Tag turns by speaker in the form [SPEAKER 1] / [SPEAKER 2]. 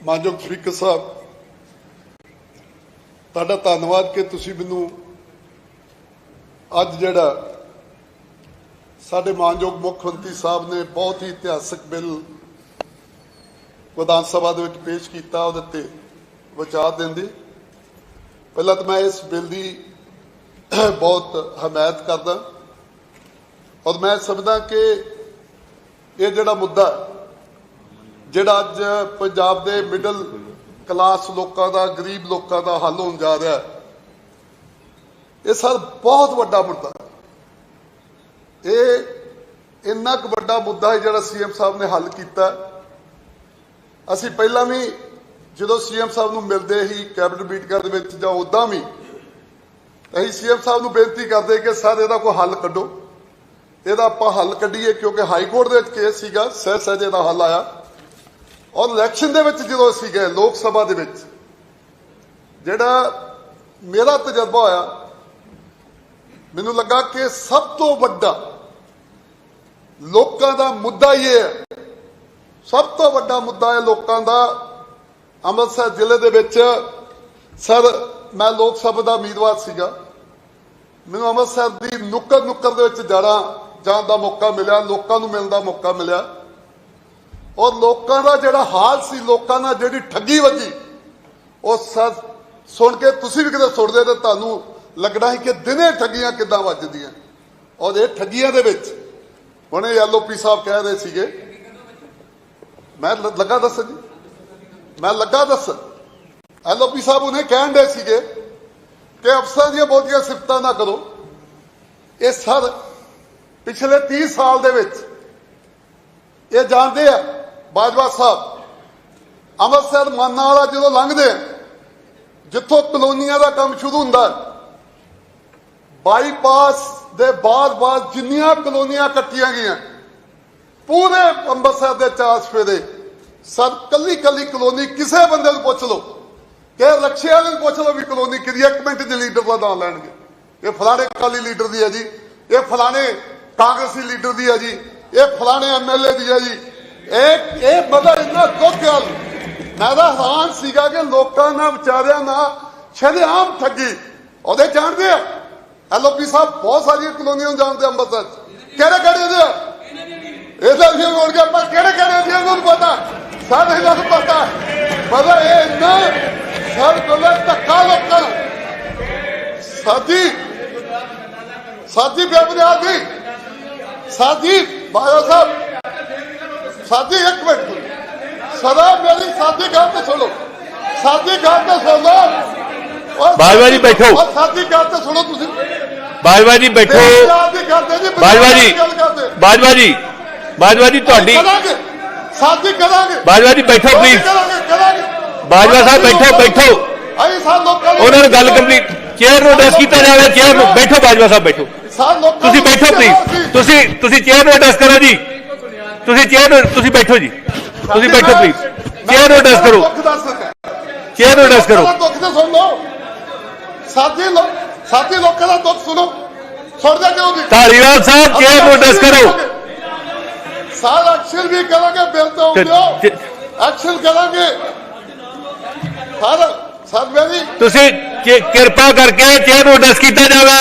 [SPEAKER 1] ਮਾਨਯੋਗ ਸਪੀਕਰ ਸਾਹਿਬ, ਤੁਹਾਡਾ ਧੰਨਵਾਦ ਕਿ ਤੁਸੀਂ ਮੈਨੂੰ ਅੱਜ ਜਿਹੜਾ ਸਾਡੇ ਮਾਨਯੋਗ ਮੁੱਖ ਮੰਤਰੀ ਸਾਹਿਬ ਨੇ ਬਹੁਤ ਹੀ ਇਤਿਹਾਸਕ ਬਿੱਲ ਵਿਧਾਨ ਸਭਾ ਦੇ ਵਿੱਚ ਪੇਸ਼ ਕੀਤਾ, ਉਹਦੇ ਤੇ ਵਿਚਾਰ ਦੇਣ ਦੀ ਪਹਿਲਾਂ ਤਾਂ ਮੈਂ ਇਸ ਬਿੱਲ ਦੀ ਬਹੁਤ ਹਮਾਇਤ ਕਰਦਾ ਔਰ ਮੈਂ ਸਮਝਦਾ ਕਿ ਇਹ ਜਿਹੜਾ ਮੁੱਦਾ ਜਿਹੜਾ ਅੱਜ ਪੰਜਾਬ ਦੇ ਮਿਡਲ ਕਲਾਸ ਲੋਕਾਂ ਦਾ, ਗਰੀਬ ਲੋਕਾਂ ਦਾ ਹੱਲ ਹੋਣ ਜਾ ਰਿਹਾ ਇਹ ਸਰ ਬਹੁਤ ਵੱਡਾ ਮੁੱਦਾ ਇਹ ਇੰਨਾ ਕੁ ਵੱਡਾ ਮੁੱਦਾ ਹੈ ਜਿਹੜਾ ਸੀਐਮ ਸਾਹਿਬ ਨੇ ਹੱਲ ਕੀਤਾ ਅਸੀਂ ਪਹਿਲਾਂ ਵੀ ਜਦੋਂ ਸੀਐਮ ਸਾਹਿਬ ਨੂੰ ਮਿਲਦੇ ਹੀ ਕੈਬਨਿਟ ਮੀਟਿੰਗਾਂ ਦੇ ਵਿੱਚ ਜਾਂ ਉਦਾਂ ਵੀ ਅਸੀਂ ਸੀਐਮ ਸਾਹਿਬ ਨੂੰ ਬੇਨਤੀ ਕਰਦੇ ਕਿ ਸਰ ਇਹਦਾ ਕੋਈ ਹੱਲ ਕੱਢੋ। ਇਹਦਾ ਆਪਾਂ ਹੱਲ ਕੱਢੀਏ ਕਿਉਂਕਿ ਹਾਈ ਕੋਰਟ ਦੇ ਵਿੱਚ ਕੇਸ ਸੀਗਾ ਸਹਿ ਸਹਿਜੇ ਦਾ ਹੱਲ ਆਇਆ। ਔਰ ਇਲੈਕਸ਼ਨ ਦੇ ਵਿੱਚ ਜਦੋਂ ਅਸੀਂ ਗਏ, ਲੋਕ ਸਭਾ ਦੇ ਵਿੱਚ, ਜਿਹੜਾ ਮੇਰਾ ਤਜਰਬਾ ਹੋਇਆ, ਮੈਨੂੰ ਲੱਗਾ ਕਿ ਸਭ ਤੋਂ ਵੱਡਾ ਲੋਕਾਂ ਦਾ ਮੁੱਦਾ ਇਹ ਹੈ। ਸਭ ਤੋਂ ਵੱਡਾ ਮੁੱਦਾ ਹੈ ਲੋਕਾਂ ਦਾ, ਅੰਮ੍ਰਿਤਸਰ ਜ਼ਿਲ੍ਹੇ ਦੇ ਵਿੱਚ, ਸਰ, ਮੈਂ ਲੋਕ ਸਭਾ ਦਾ ਉਮੀਦਵਾਰ ਸੀਗਾ। ਮੈਨੂੰ ਅੰਮ੍ਰਿਤਸਰ ਦੀ ਨੁੱਕਰ ਨੁੱਕਰ ਦੇ ਵਿੱਚ ਜਾਣਾ, ਜਾਣ ਦਾ ਮੌਕਾ ਮਿਲਿਆ, ਲੋਕਾਂ ਨੂੰ ਮਿਲਣ ਦਾ ਮੌਕਾ ਮਿਲਿਆ। ਔਰ ਲੋਕਾਂ ਦਾ ਜਿਹੜਾ ਹਾਲ ਸੀ, ਲੋਕਾਂ ਨਾਲ ਜਿਹੜੀ ਠੱਗੀ ਵੱਜੀ, ਉਹ ਸਰ ਸੁਣ ਕੇ ਤੁਸੀਂ ਵੀ ਕਿਤੇ ਸੁਣਦੇ ਤੇ ਤੁਹਾਨੂੰ ਲੱਗਣਾ ਸੀ ਕਿ ਦਿਨੇ ਠੱਗੀਆਂ ਕਿੱਦਾਂ ਵੱਜਦੀਆਂ। ਔਰ ਇਹ ਠੱਗੀਆਂ ਦੇ ਵਿੱਚ, ਹੁਣੇ ਐਲਓਪੀ ਸਾਹਿਬ ਕਹਿ ਰਹੇ ਸੀਗੇ। ਮੈਂ ਲੱਗਾ ਦੱਸ ਜੀ? ਮੈਂ ਲੱਗਾ ਦੱਸਣ। ਐਲਓਪੀ ਸਾਹਿਬ ਉਹਨੇ ਕਹਿਣ ਦੇ ਸੀਗੇ ਕਿ ਅਫਸਰਾਂ ਦੀਆਂ ਬਹੁਤੀਆਂ ਸਿਫਤਾਂ ਨਾ ਕਰੋ। ਇਹ ਸਰ, ਪਿਛਲੇ 30 ਸਾਲ ਦੇ ਵਿੱਚ ਇਹ ਜਾਣਦੇ ਆ ਬਾਜਵਾ ਸਾਹਿਬ ਅੰਮ੍ਰਿਤਸਰ ਮਾਨਾ ਵਾਲਾ ਜਦੋਂ ਲੰਘਦੇ ਆ ਜਿੱਥੋਂ ਕਲੋਨੀਆਂ ਦਾ ਕੰਮ ਸ਼ੁਰੂ ਹੁੰਦਾ ਬਾਈਪਾਸ ਦੇ ਬਾਅਦ-ਬਾਅਦ ਜਿੰਨੀਆਂ ਕਲੋਨੀਆਂ ਕੱਟੀਆਂ ਗਈਆਂ ਪੂਰੇ ਅੰਮ੍ਰਿਤਸਰ ਦੇ ਚਾਰ ਸਫੇਰੇ ਸਰ ਕੱਲੀ ਕੱਲੀ ਕਲੋਨੀ ਕਿਸੇ ਬੰਦੇ ਨੂੰ ਪੁੱਛ ਲਓ ਕਿ ਰਕਸ਼ੇ ਵਾਲੇ ਨੂੰ ਪੁੱਛ ਲਓ ਵੀ ਕਲੋਨੀ ਕਿਹਦੀ ਹੈ, ਇੱਕ ਦੇ ਲੀਡਰ ਦਾ ਨਾਮ ਲੈਣਗੇ। ਇਹ ਫਲਾਣੇ ਕਾਲੀ ਲੀਡਰ ਦੀ ਹੈ ਜੀ ਇਹ ਫਲਾਣੇ ਕਾਂਗਰਸੀ ਲੀਡਰ ਦੀ ਹੈ ਜੀ ਇਹ ਫਲਾਣੇ ਐਮਐਲਏ ਦੀ ਹੈ ਜੀ ਇਹ ਇਹ ਮਤਲਬ ਇੰਨਾ ਦੁੱਖ ਗੱਲ ਮੈਂ ਤਾਂ ਹੈਰਾਨ ਸੀਗਾ ਕਿ ਲੋਕਾਂ ਨਾਲ ਵਿਚਾਰਿਆਂ ਨਾਲ ਸ਼ਰੇਆਮ ਠੱਗੀ। ਉਹਦੇ ਜਾਣਦੇ ਆ? ਐਲਓਪੀ ਸਾਹਿਬ ਬਹੁਤ ਸਾਰੀਆਂ ਕਲੋਨੀਆਂ ਨੂੰ ਜਾਣਦੇ ਅੰਮ੍ਰਿਤਸਰ 'ਚ। ਕਿਹੜੇ ਕਿਹੜੇ ਦੇ ਆ? ਇਹਦਾ ਵੀ ਹੋਣ ਗਿਆ ਪਰ ਕਿਹੜੇ ਕਿਹੜੇ ਦੀ ਉਹਨੂੰ ਪਤਾ। ਸਾਰੇ ਇਹਨਾਂ ਨੂੰ ਪਤਾ। ਪਤਾ ਇਹ ਨਾ ਸਰ ਕੋਲੇ ਧੱਕਾ ਲੋਕਾਂ ਨੂੰ। ਸਾਥੀ ਸਾਥੀ ਬੇਬਰਿਆ ਦੀ ਸਾਥੀ ਬਾਇਆ ਸਾਹਿਬ ਸਾਥੀ ਇੱਕ ਮਿੰਟ ਸਦਾ ਮੇਰੀ ਸਾਥੀ ਗੱਲ ਤੇ ਸੁਣੋ। ਸਾਥੀ ਗੱਲ ਤੇ ਸੁਣ
[SPEAKER 2] ਬਾਜਵਾ ਜੀ ਬੈਠੋ।
[SPEAKER 1] ਸਾਥੀ ਗੱਲ ਤੇ ਸੁਣੋ ਤੁਸੀਂ।
[SPEAKER 2] ਬਾਜਵਾ ਜੀ ਬੈਠੋ। ਬਾਜਵਾ ਜੀ। ਬਾਜਵਾ ਜੀ। ਬਾਜਵਾ ਜੀ ਤੁਹਾਡੀ
[SPEAKER 1] ਸਾਥੀ ਕਰਾਂਗੇ।
[SPEAKER 2] ਬਾਜਵਾ ਜੀ ਬੈਠੋ ਪਲੀਜ਼ ਬਾਜਵਾ ਸਾਹਿਬ ਬੈਠੋ ਬੈਠੋ।
[SPEAKER 1] ਅਸੀਂ ਸਾਰ ਲੋਕਾਂ ਨੂੰ
[SPEAKER 2] ਉਹਨਾਂ ਨਾਲ ਗੱਲ ਕੰਪਲੀਟ ਚੇਅਰ ਨੂੰ ਐਡਰੈਸ ਕੀਤਾ ਜਾਵੇ ਚੇਅਰ ਨੂੰ ਬੈਠੋ ਬਾਜਵਾ ਸਾਹਿਬ ਬੈਠੋ। ਤੁਸੀਂ
[SPEAKER 1] ਨੂੰ
[SPEAKER 2] ਬੈਠੋ ਪਲੀਜ਼ ਤੁਸੀਂ ਤੁਸੀਂ ਚੇਅਰ ਨੂੰ ਐਡਰੈਸ ਕਰੋ ਜੀ। ਤੁਸੀਂ ਚੇਅਰ ਨੂੰ ਤੁਸੀਂ ਬੈਠੋ ਜੀ। ਤੁਸੀਂ ਬੈਠੋ ਪਲੀਜ਼ ਚੇਅਰ ਨੂੰ ਐਡਰੈਸ ਕਰੋ।
[SPEAKER 1] ਦੁੱਖ ਦੱਸ ਸਕਾਂ
[SPEAKER 2] ਚੇਅਰ ਨੂੰ ਐਡਰੈਸ ਕਰੋ।
[SPEAKER 1] ਲੋਕਾਂ ਦਾ ਦੁੱਖ ਤਾਂ ਸੁਣ ਲਓ। ਸਾਥੀ ਲੋਕ ਸਾਥੀ ਲੋਕਾਂ ਦਾ ਦੁੱਖ ਸੁਣੋ। ਸੁਣਦੇ ਕਿਉਂ ਨਹੀਂ
[SPEAKER 2] ਧਾਰੀਵਾਲ ਸਾਹਿਬ ਚੇਅਰ ਨੂੰ ਐਡਰੈਸ ਕਰੋ।
[SPEAKER 1] ਸਾਰ ਐਕਸ਼ਨ ਵੀ ਕਰਾਂਗੇ ਬਿੱਲ ਤੋਂ
[SPEAKER 2] ਤੇ-
[SPEAKER 1] ਆਉਂਦੇ
[SPEAKER 2] ਤੇ-
[SPEAKER 1] ਐਕਸ਼ਨ ਕਰਾਂਗੇ। ਸਰ ਸਰ ਮੇਰੀ
[SPEAKER 2] ਤੁਸੀਂ ਕਿ- ਕਿਰਪਾ ਕਰਕੇ ਚੇਅਰ ਨੂੰ ਐਡਰੈਸ ਕੀਤਾ ਜਾਵੇ।